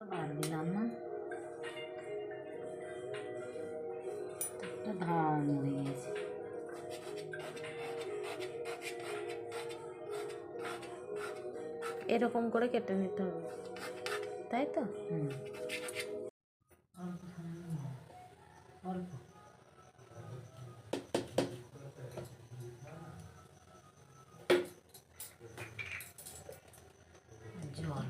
আর দিলাম না। একটা ধান হয়ে গেছে এরকম করে কেটে নিতে হবে। তাই তো? হুম অল্প সামান্য হবে। অল্প জল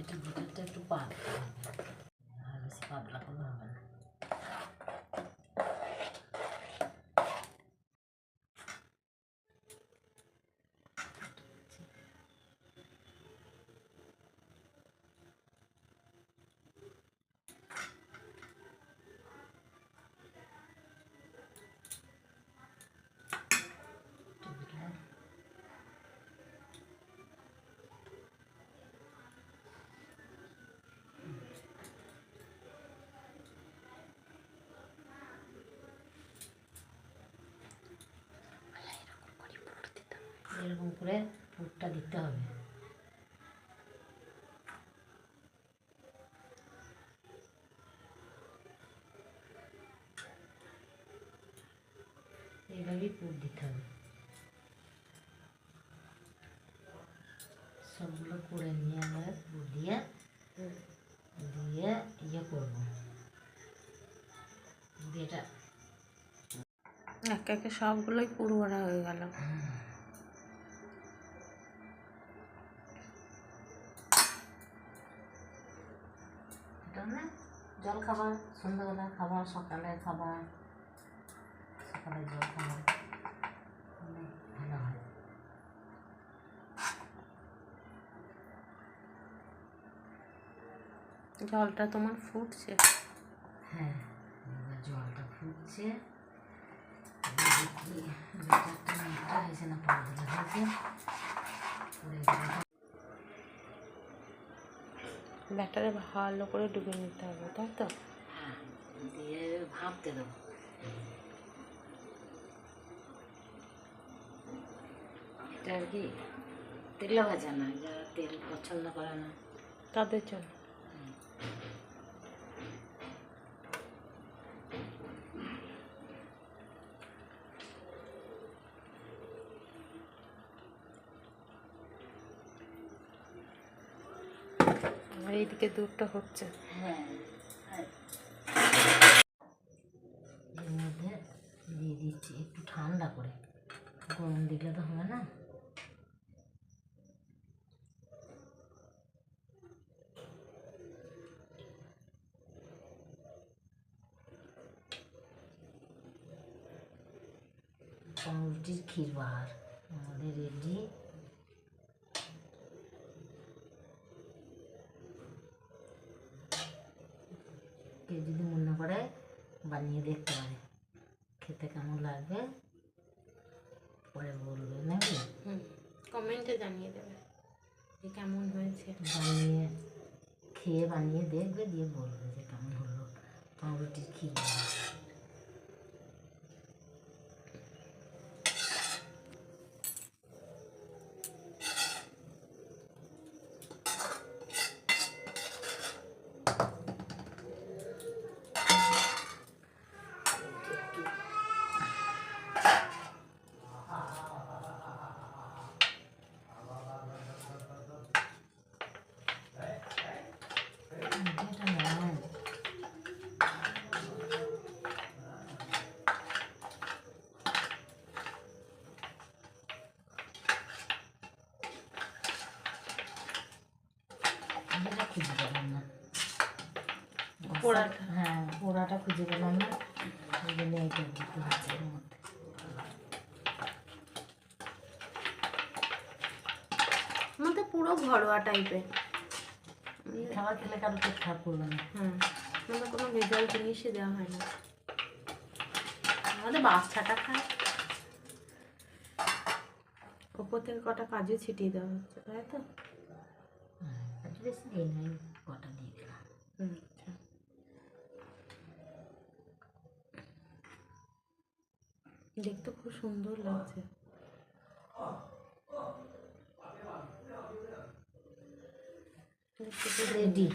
এটা এটা ভিতরটা একটু পাতলা হবে আর এরকম করে পুরটা দিতে হবে। এইভাবেই পুর দিতে হবে। সবগুলো করে নিয়ে আমরা পুর দিয়ে দিয়ে ইয়ে করব। দিয়ে এটা একে একে সবগুলোই পুরো ভরা হয়ে গেল। এটা জল খাবার সন্ধ্যাবেলা খাবার সকালে খাবার সকালে জল খাবার অনেক ভালো হয়। জলটা তোমার ফুটছে? হ্যাঁ জলটা ফুটছে। দেখি ব্যাটারটা মোটা হয়েছে না পাতলা হয়েছে করে এবার ব্যাটারে ভালো করে ডুবে নিতে হবে তাই তো? হ্যাঁ দিয়ে ভাপতে দেবো এটা আর কি তেলে ভাজা না যারা তেল পছন্দ করে না। তাদের জন্য। আর এইদিকে দুধটা হচ্ছে। মধ্যে দিয়ে দিচ্ছি একটু ঠান্ডা করে গরম দিলে তো হবে না পাউরুটির ক্ষীর বাহার আমাদের রেডি। কেউ যদি মনে করে বানিয়ে দেখতে পারে। খেতে কেমন লাগবে? পরে বলবে নাকি হুম কমেন্টে জানিয়ে দেবে যে কেমন হয়েছে। বানিয়ে খেয়ে বানিয়ে দেখবে দিয়ে বলবে যে কেমন হলো। পাউরুটি ক্ষীর পোড়াটা। হ্যাঁ পোড়াটা খুঁজে পেলাম না ওই মধ্যে আমাদের পুরো ঘরোয়া টাইপের খাবার খেলে কারও পেট খারাপ করবে না। হুম আমাদের কোনো ভেজাল জিনিসই দেওয়া হয় না। আমাদের বাচ্চাটা খায়। ওপর থেকে কটা কাজু ছিটিয়ে দেওয়া হচ্ছে তাই তো? হ্যাঁ বেশি কটা দিয়ে দিলাম। আচ্ছা। দেখতে খুব সুন্দর লাগছে। দেখতে খুব রেডি